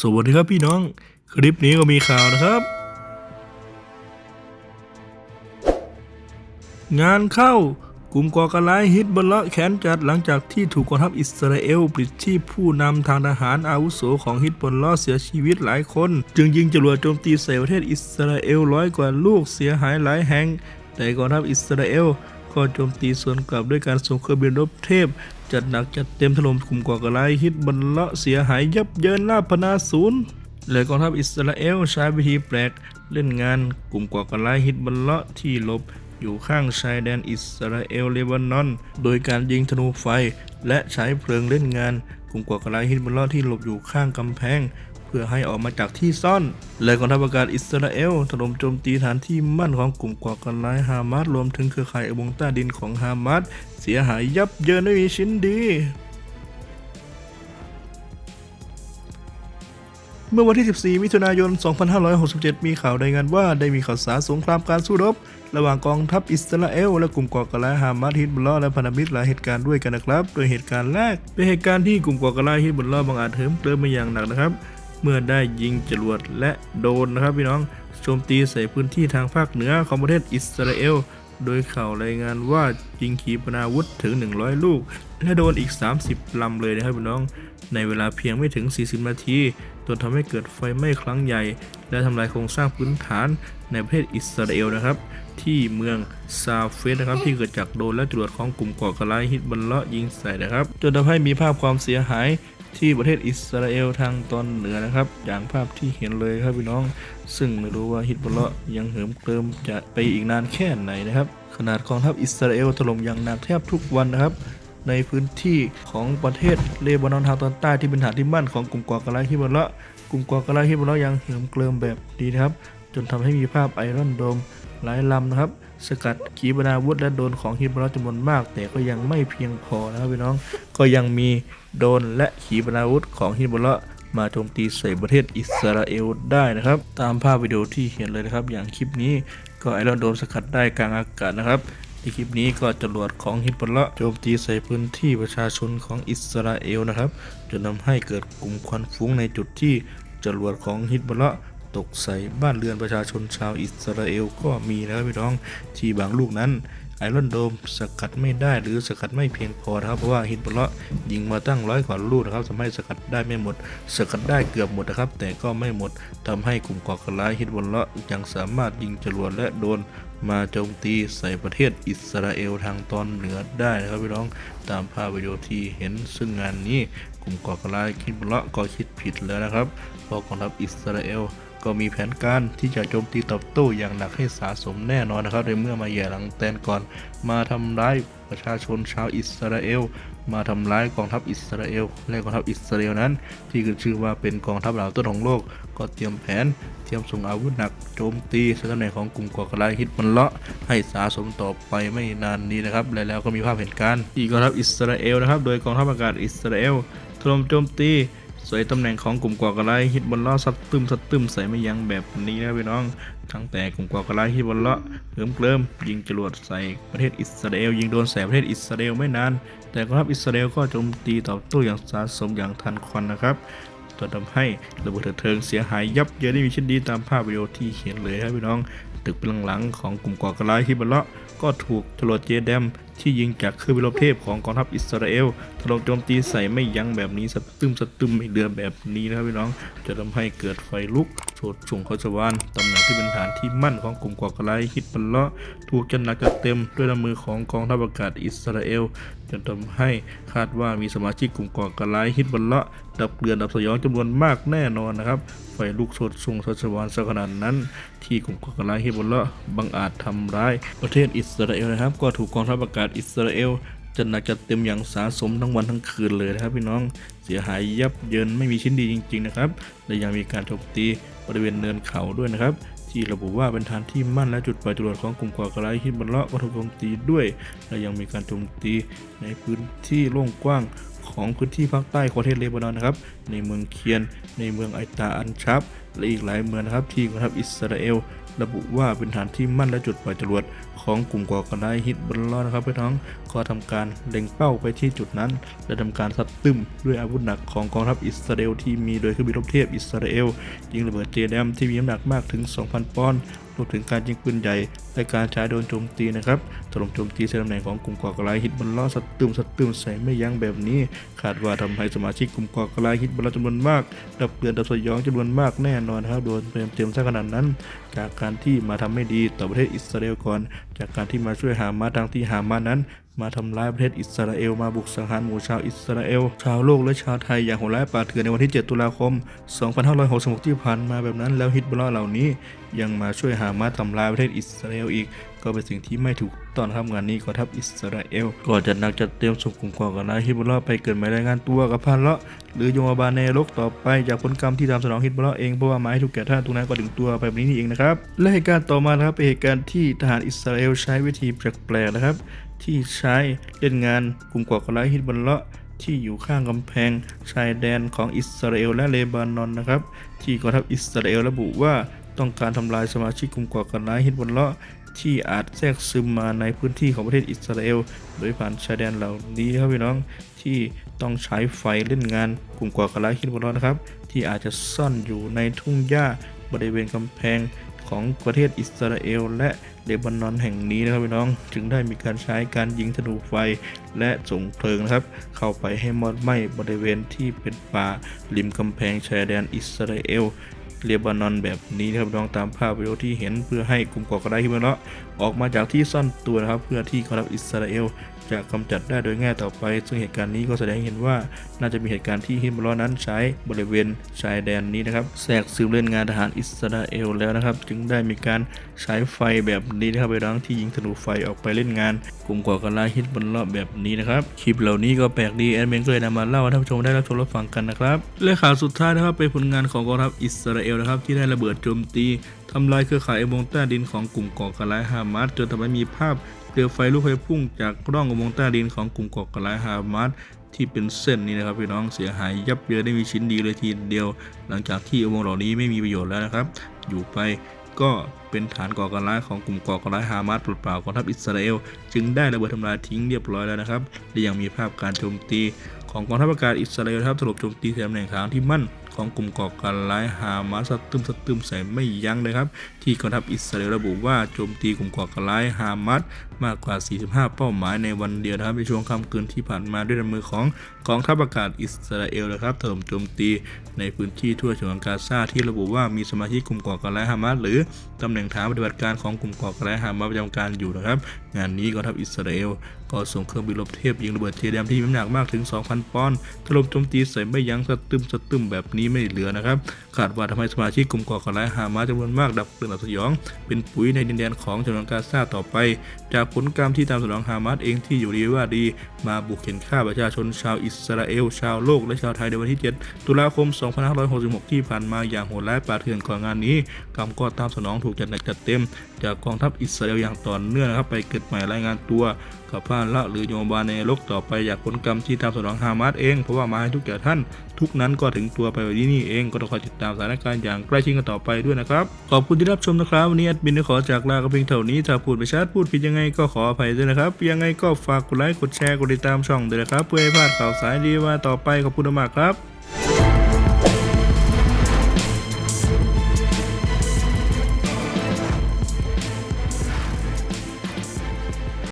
สวัสดีครับพี่น้อง คลิปนี้ก็มีข่าวนะครับ งานเข้ากลุ่มก่อการร้ายฮิตบอลเลาะแขนจัดหลังจากที่ถูกกองทัพอิสราเอลปลิดชีพผู้นำทางทหารอาวุโสของฮิตบอลเลาะเสียชีวิตหลายคน จึงยิงจรวดโจมตีใส่ประเทศอิสราเอลร้อยกว่าลูกเสียหายหลายแห่งแต่กองทัพอิสราเอลก็โจมตีสวนกลับด้วยการส่งเครื่องบินรบเทพ จัดหนักจัดเต็มถล่มกลุ่มก่อการร้ายฮิตบันเลาะเสียหายยับเยินลาพนาศูนย์และกองทัพอิสราเอลใช้วิธีแปลกเล่นงานกลุ่มก่อการร้ายฮิตบันเลาะที่หลบอยู่ข้างชายแดนอิสราเอลเลบานอน โดยการยิงธนูไฟ และใช้เพลิงเล่นงาน กลุ่มก่อการร้ายฮิตบันเลาะที่หลบอยู่ข้างกำแพง เพื่อให้ออกมาจากที่ซ่อน และกองทัพอากาศอิสราเอลถล่มโจมตีฐานที่มั่นของกลุ่มก่อการร้ายฮามาสรวมถึงเครือข่ายอวงใต้ดินของฮามาสเสียหายยับเยินไม่มีชิ้นดีเมื่อวันที่ 14 มิถุนายน 2567 มีข่าวรายงานว่าได้มีข่าวสารสงครามการสู้รบ ระหว่างกองทัพอิสราเอลและกลุ่มก่อการร้ายฮามาสฮิตบุลลอและพันธมิตรหลายเหตุการณ์ด้วยกันนะครับ โดยเหตุการณ์แรกเป็นเหตุการณ์ที่กลุ่มก่อการร้ายฮิตบุลลอบังอาจเหิมเกริมมาอย่างหนักนะครับ เมื่อได้ยิงจรวดและโดนนะครับพี่น้องโจมตีใส่พื้นที่ทางภาคเหนือของประเทศอิสราเอล โดยข่าวรายงานว่ายิงขีปนาวุธถึง 100 ลูก และโดนอีก 30 ลำเลยนะครับพี่น้อง ในเวลาเพียงไม่ถึง 40 นาทีจนทำให้เกิดไฟไหม้ครั้งใหญ่ และทำลายโครงสร้างพื้นฐานในประเทศอิสราเอลนะครับ ที่เมืองซาเฟสนะครับ ที่เกิดจากโดนและจรวดของกลุ่มก่อการร้ายฮิตบัลเลาะยิงใส่นะครับ จนทำให้มีภาพความเสียหาย ที่ประเทศอิสราเอลทางตอนเหนือนะครับ อย่างภาพที่เห็นเลยครับพี่น้อง ซึ่งไม่รู้ว่าฮิตบัลเลาะยังเหิมเกริมจะไปอีกนานแค่ไหนนะครับ ขนาดกองทัพอิสราเอลถล่มอย่างหนักแทบทุกวันนะครับในพื้นที่ของประเทศเลบานอนทางตอนใต้ที่เป็นฐานที่มั่นของกลุ่มก่อการร้ายฮิบัลละกลุ่มก่อการร้ายฮิบัลละยังเหิมเกริมแบบดีนะครับ จนทำให้มีภาพไอรอนโดมหลายลำนะครับ สกัดขีปนาวุธและโดนของฮิตบัลเลาะจำนวนมาก แต่ก็ยังไม่เพียงพอนะครับพี่น้องก็ยังมีโดนและขีปนาวุธของฮิตบัลเลาะมาโจมตีใส่ประเทศอิสราเอลได้นะครับ ตามภาพวิดีโอที่เห็นเลยนะครับ อย่างคลิปนี้ก็ไอรอนโดมสกัดได้กลางอากาศนะครับในคลิปนี้ก็จรวดของฮิตบอลเลาะโจมตีใส่พื้นที่ประชาชนของอิสราเอลนะครับจนทำให้เกิดกลุ่มควันฟุ้งในจุดที่จรวดของฮิตบอละ ตกใส่บ้านเรือนประชาชนชาวอิสราเอลก็มีนะครับพี่น้องที่บางลูกนั้นไอรอนโดมสกัดไม่ได้หรือสกัดไม่เพียงพอนะครับเพราะว่าฮิตบอลเลาะยิงมาตั้งร้อยกว่าลูกนะครับทำให้สกัดได้ไม่หมด สกัดได้เกือบหมดนะครับ แต่ก็ไม่หมดทำให้กลุ่มก่อการร้ายฮิตบอลเลาะยังสามารถยิงจรวดและโดนมาโจมตีใส่ประเทศอิสราเอลทางตอนเหนือได้นะครับพี่น้องตามภาพวิดีโอที่เห็นซึ่งงานนี้กลุ่มก่อการร้ายคิดเลาะก็คิดผิดแล้วนะครับเพราะกองทัพอิสราเอล ก็มีแผนการที่จะโจมตีตอบโต้อย่างหนักให้สะสมแน่นอนนะครับในเมื่อมาแย่หลังแตนก่อน มาทำร้ายประชาชนชาวอิสราเอล มาทำร้ายกองทัพอิสราเอล และกองทัพอิสราเอลนั้น ที่ขึ้นชื่อว่าเป็นกองทัพเหล่าต้นของโลก ก็เตรียมแผน เตรียมส่งอาวุธหนักโจมตีสถานในของกลุ่มก่อการร้ายฮิตมันเลาะให้สาสมต่อไปไม่นานนี้นะครับ และแล้วก็มีภาพเหตุการณ์ที่กองทัพอิสราเอลนะครับ โดยกองทัพอากาศอิสราเอลถล่มโจมตี ใส่ตำแหน่งของกลุ่มก่อกรร้ายฮิตบอลลาะซัดตึมซัดตึมใส่ไม่ยั้งแบบนี้นะพี่น้อง ทั้งแต่กลุ่มก่อกรร้ายฮิตบอลลาะเหิมเกลิมยิงจรวดใส่ประเทศอิสราเอลยิงโดนใส่ประเทศอิสราเอลไม่นาน แต่กองทัพอิสราเอลก็โจมตีตอบโต้อย่างสาสมอย่างทันควันนะครับจนทำให้ระเบิดเถิงเสียหายยับเยินได้มีชิ้นดีตามภาพวิดีโอที่เห็นเลยครับพี่น้อง ตึกเป็นหลังๆของกลุ่มก่อการร้ายฮิตบอลเลาะก็ถูกจรวดเจแดม ที่ยิงจากเครื่องบินรบเทพของกองทัพอิสราเอลถล่มโจมตีใส่ไม่ยั้งแบบนี้สะตึมสะตึมไม่เดือแบบนี้นะครับพี่น้อง จะทำให้เกิดไฟลุกโชดช่วงโคชวานตำแหน่งที่เป็นฐานที่มั่นของกลุ่มก่อการร้ายฮิตบัลเลาะถูกจัดหนักจัดเต็มด้วยน้ำมือของกองทัพอากาศอิสราเอล จนทำให้คาดว่ามีสมาชิกกลุ่มก่อการร้ายฮิตบัลเลาะดับเกลือนดับสยองจำนวนมากแน่นอนนะครับไฟลุกโชดช่วงโคชวานสักขนาดนั้น ที่กลุ่มก่อการร้ายฮิตบัลเลาะบังอาจทำร้ายประเทศอิสราเอลนะครับ ก็ถูกกองทัพอากาศอิสราเอล จัดหนักจัดเต็มอย่างสาสมทั้งวันทั้งคืนเลยนะครับ พี่น้องเสียหายยับเยินไม่มีชิ้นดีจริง ๆ นะครับ และยังมีการโจมตีบริเวณเนินเขาด้วยนะครับ ที่ระบุว่าเป็นฐานที่มั่นและจุดปล่อยจรวดของกลุ่มก่อการร้ายฮิบัลเลาะก็ถูกโจมตีด้วย และยังมีการโจมตีในพื้นที่โล่งกว้างของพื้นที่ภาคใต้ของประเทศเลบานอนนะครับ ในเมืองเคียน ในเมืองไอตาอันชับ และอีกหลายเมืองนะครับที่กองทัพอิสราเอล ระบุว่าเป็นฐานที่มั่นและจุดปล่อยจรวดของกลุ่มก่อการร้ายฮิตบัลลาะนะครับพี่น้องก็ทำการเล็งเป้าไปที่จุดนั้น และทำการซัดตึมด้วยอาวุธหนักของกองทัพอิสราเอลที่มีโดยเครื่องบินรบเทพอิสราเอลยิงระเบิดเจแดมที่มีน้ำหนักมากถึง 2,000 ปอนด์ รวมถึงการยิงปืนใหญ่ และการใช้โดนโจมตีนะครับถล่มโจมตีเส้นตำแหน่งของกลุ่มก่อการร้ายฮิตบอลลอสัดตึมสัดตึมใส่ไม่ยั้งแบบนี้ คาดว่าทำให้สมาชิกกลุ่มก่อการร้ายฮิตบอลลอจำนวนมาก ดับเบือนดับสยองจำนวนมากแน่นอนครับโดนเตรียมเตรียมซะขนาดนั้น จากการที่มาทำไม่ดีต่อประเทศอิสราเอลก่อน จากการที่มาช่วยหามาทางที่หามานั้น มาทำร้ายประเทศอิสราเอลมาบุกสังหารหมู่ชาวอิสราเอล ชาวโลกและชาวไทยอย่างโหดร้ายป่าเถื่อนในวันที่ 7 ตุลาคม 2566 ที่ผ่านมาแบบนั้นแล้วฮิตบอลเหล่านี้ ยังมาช่วยหามาทำลายประเทศอิสราเอลอีกก็เป็นสิ่งที่ไม่ถูกต้องทำงานนี้กองทัพอิสราเอลก็จะนักจัดเตรียมส่งกลุ่มก่อการร้ายฮิตบอลไปเกิดหมายรายงานตัวกับพันละหรือโยมบาลในโลกต่อไปจากผลกรรมที่ตามสนองฮิตบอลเองเพราะว่าหมายถูกแก่ท่านตรงนั้นก็ถึงตัวไปแบบนี้นี่เองนะครับและเหตุการณ์ต่อมานะครับเป็นเหตุการณ์ที่ทหารอิสราเอลใช้วิธีแปลกๆนะครับ ที่ใช้เล่นงานกลุ่มก่อการร้ายฮิบัลเลาะที่อยู่ข้างกำแพงชายแดนของอิสราเอลและเลบานอนนะครับ ที่กองทัพอิสราเอลระบุว่าต้องการทำลายสมาชิกกลุ่มก่อการร้ายฮิตบัลเลาะ ที่อาจแทรกซึมมาในพื้นที่ของประเทศอิสราเอล โดยผ่านชายแดนเหล่านี้ครับพี่น้องที่ต้องใช้ไฟเล่นงานกลุ่มก่อการร้ายฮิตบัลนะครับ ที่อาจจะซ่อนอยู่ในทุ่งหญ้าบริเวณกำแพงของประเทศอิสราเอล และเลบานอนแห่งนี้นะครับพี่น้อง จึงได้มีการใช้การยิงธนูไฟและส่งเพลิงนะครับ เข้าไปให้มอดไหม้บริเวณที่เป็นป่าริมกำแพงชายแดนอิสราเอล เลบานอนแบบนี้นะครับน้องตามภาพวิดีโอที่เห็นเพื่อให้กลุ่มก่อการร้ายฮิมาเลาะออกมาจากที่ซ่อนตัวนะครับ เพื่อที่กองทัพอิสราเอล จะกำจัดได้โดยง่ายต่อไป ซึ่งเหตุการณ์นี้ก็แสดงให้เห็นว่า น่าจะมีเหตุการณ์ที่ฮิมบอลนั้นใช้บริเวณชายแดนนี้นะครับแทรกซึมเล่นงานทหารอิสราเอลแล้วนะครับ จึงได้มีการใช้ไฟแบบนี้นะครับไปรังที่ยิงธนูไฟออกไปเล่นงาน กลุ่มก่อการร้ายฮิตบอลรอบแบบนี้นะครับคลิปเหล่านี้ก็แปลกดีแอดมินก็เลยนำมาเล่าให้ท่านผู้ชมได้รับชมรับฟังกันนะครับและข่าวสุดท้ายนะครับเป็นผลงานของกองทัพอิสราเอลนะครับที่ได้ระเบิดโจมตีทำลายเครือข่ายอุโมงใต้ดินของกลุ่มก่อการร้ายฮามาสจนทำให้มีภาพ เปลวไฟลุกไฟพุ่งจากร่องอุโมงค์ใต้ดินของกลุ่มก่อการร้ายฮามาสที่เป็นเส้นนี้นะครับพี่น้องเสียหายยับเยินได้มีชิ้นดีเลยทีเดียว หลังจากที่อุโมงค์เหล่านี้ไม่มีประโยชน์แล้วนะครับ อยู่ไปก็เป็นฐานก่อการร้ายของกลุ่มก่อการร้ายฮามาสเปล่าๆของทัพอิสราเอล จึงได้ระเบิดทำลายทิ้งเรียบร้อยแล้วนะครับและยังมีภาพการโจมตีของกองทัพอากาศอิสราเอลนะครับถล่มโจมตีตำแหน่งฐานที่มั่นของกลุ่มก่อการร้ายฮามาสสตึมสตึมใส่ไม่ยั้งเลยครับ ที่กองทัพอิสราเอลระบุว่าโจมตีกลุ่มก่อการร้ายฮามาสมากกว่า 45 เป้าหมายในวันเดียวนะครับในช่วงค่ำคืนที่ผ่านมาด้วยมือของกองทัพอากาศอิสราเอลนะครับถล่มโจมตีในพื้นที่ทั่วฉนวนกาซาที่ระบุว่ามีสมาชิกกลุ่มก่อการร้ายฮามาสหรือตำแหน่งฐานปฏิบัติการของกลุ่มก่อการร้ายฮามาสประจำการอยู่นะครับ งานนี้กองทัพอิสราเอลก็ส่งเครื่องบินรบเทพยิงระเบิดเทเดียมที่มีน้ำหนักมากถึง 2,000 ปอนด์ถล่มโจมตีใส่ไม่ยั้งสะตึมสะตึมแบบนี้ไม่เหลือนะครับคาดว่าทำให้สมาชิกกลุ่มก่อการร้ายฮามาสจำนวนมากดับเปลือนสยอง เป็นปุ๋ยในดินแดนของฉนวนกาซาต่อไป จากผลกรรมที่ตามสนองฮามาสเองที่อยู่ดีว่าดี มาบุกเข็นฆ่าประชาชนชาวอิสราเอล ชาวโลกและชาวไทยในวันที่ 7 ตุลาคม 2566 ที่ผ่านมาอย่างโหดร้ายป่าเถื่อนก่อนงานนี้กรรมก็ตามสนองถูกจัดหนักจัดเต็ม จากกองทัพอิสราเอลอย่างต่อเนื่องนะครับไปเกิดใหม่รายงานตัวกับพานละหรือโยมบาลในโลกต่อไปจากผลกรรมที่ตามสนองฮามาสเองเพราะว่ามาให้ทุกแก่ท่าน ทุกนั้นก็ถึงตัวไปวันนี้นี่เองก็ต้องคอยติดตามสถานการณ์อย่างใกล้ชิดกันต่อไปด้วยนะครับ ขอบคุณที่รับชมนะครับ วันนี้แอดมินได้ขอจากลากับเพียงเท่านี้ถ้าพูดไปชัดพูดผิดยังไงก็ขออภัยด้วยนะครับ ยังไงก็ฝากกดไลค์กดแชร์กดติดตามช่องด้วยนะครับ เพื่อให้พลาดข่าวสารดีว่าต่อไปขอบคุณมากครับ